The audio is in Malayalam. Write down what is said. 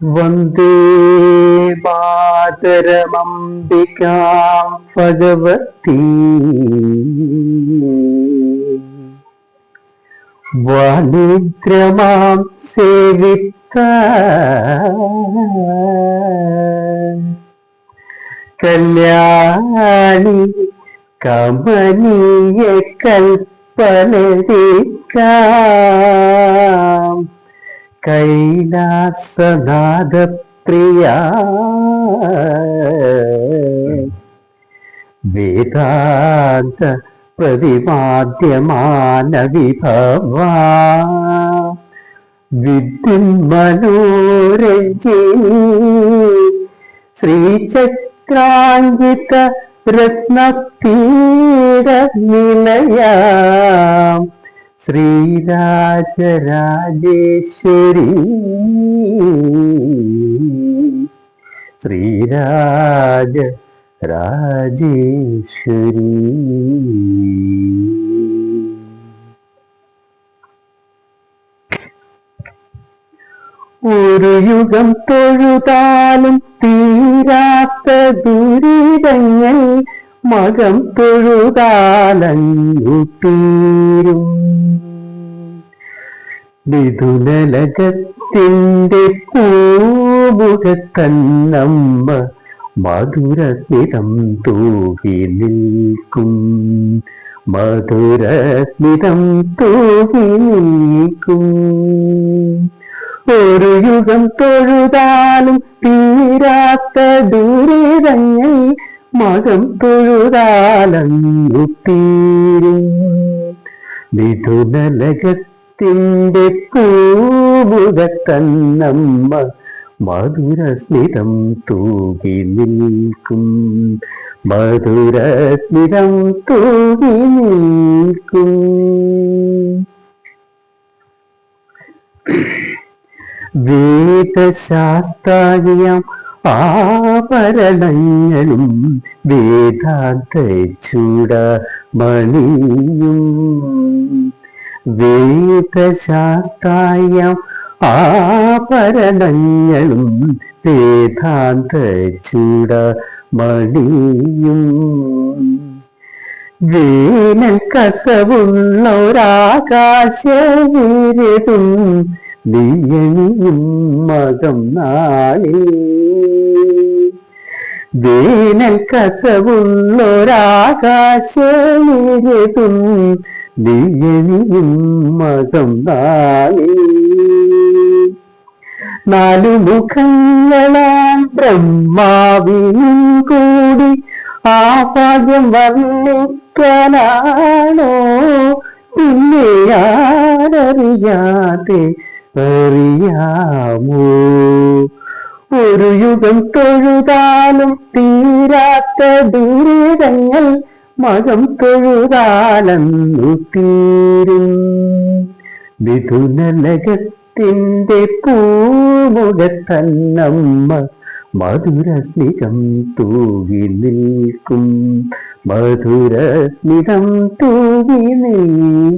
വന്ദേ മാതരമംബികാം ഭഗവതി. വാണിദ്രമാം സേവിത്ത. കല്യാണി കമനീയ കൽപ്പനരിക്കാം കൈലാസനാഥപ്രിയ. വേദാന്ത പ്രതിപാദ്യമാന വിഭവ. വിദ്യു മനോരഞ്ജിനി ശ്രീചക്രാങ്കിത രത്നപീഠ നിലയാം ശ്രീരാജരാജേശ്വരി. ശ്രീരാജ രാജേശ്വരി ഒരു യുഗം തൊഴുതാലും തീരാത്ത ദുരിതങ്ങൾ മകം തൊഴുതാലും തീരും. മിഥുനലകത്തിന്റെ പൂമുഖത്തന്നമ്മ മധുരസ്മിതം തൂകി നിൽക്കും. മധുരസ്മിതം തൂകി നിൽക്കും. ഒരു യുഗം തൊഴുതാലും തീരാത്ത ദുരിതങ്ങൾ മകം തൊഴുതാലും തീരും. മിഥുനലകത്തിന്റെ പൂമുഖത്തന്നമ്മ മധുരസ്മിതം തൂകി നിൽക്കും. മധുരസ്മിതം തൂകി നിൽക്കും. വേദശാസ്ത്രായം ആഭരണങ്ങളും വേദാന്ത മണിയും വേദശാസ്ത്രായം ആഭരണങ്ങളും വേദാന്ത ചൂടമണിയും വേനൽ കസവുള്ള ഒരാകാശവീരതും നീയണിയും മകം നാളെ. വേനൽ കസവുള്ള ഒരാകാശവീരതും നീയണിയും മകം നാളെ. നാലു മുഖങ്ങളാൽ ബ്രഹ്മാവിനും കൂടി ആ ഭാഗ്യം വർണിക്കാനാണോ? പിന്നെ ആരറിയാതെ അറിയാമോ? ഒരു യുഗം തൊഴുതാലും തീരാത്ത ദുരിതങ്ങൾ മകം തൊഴുതാലെന്നു തീരും വിധുനലകത്തിന്റെ പൂമുഖത്തന്നമ്മ മധുരസ്മിതം തൂവി നിൽക്കും. മധുരസ്മിതം തൂവി നിൽക്കും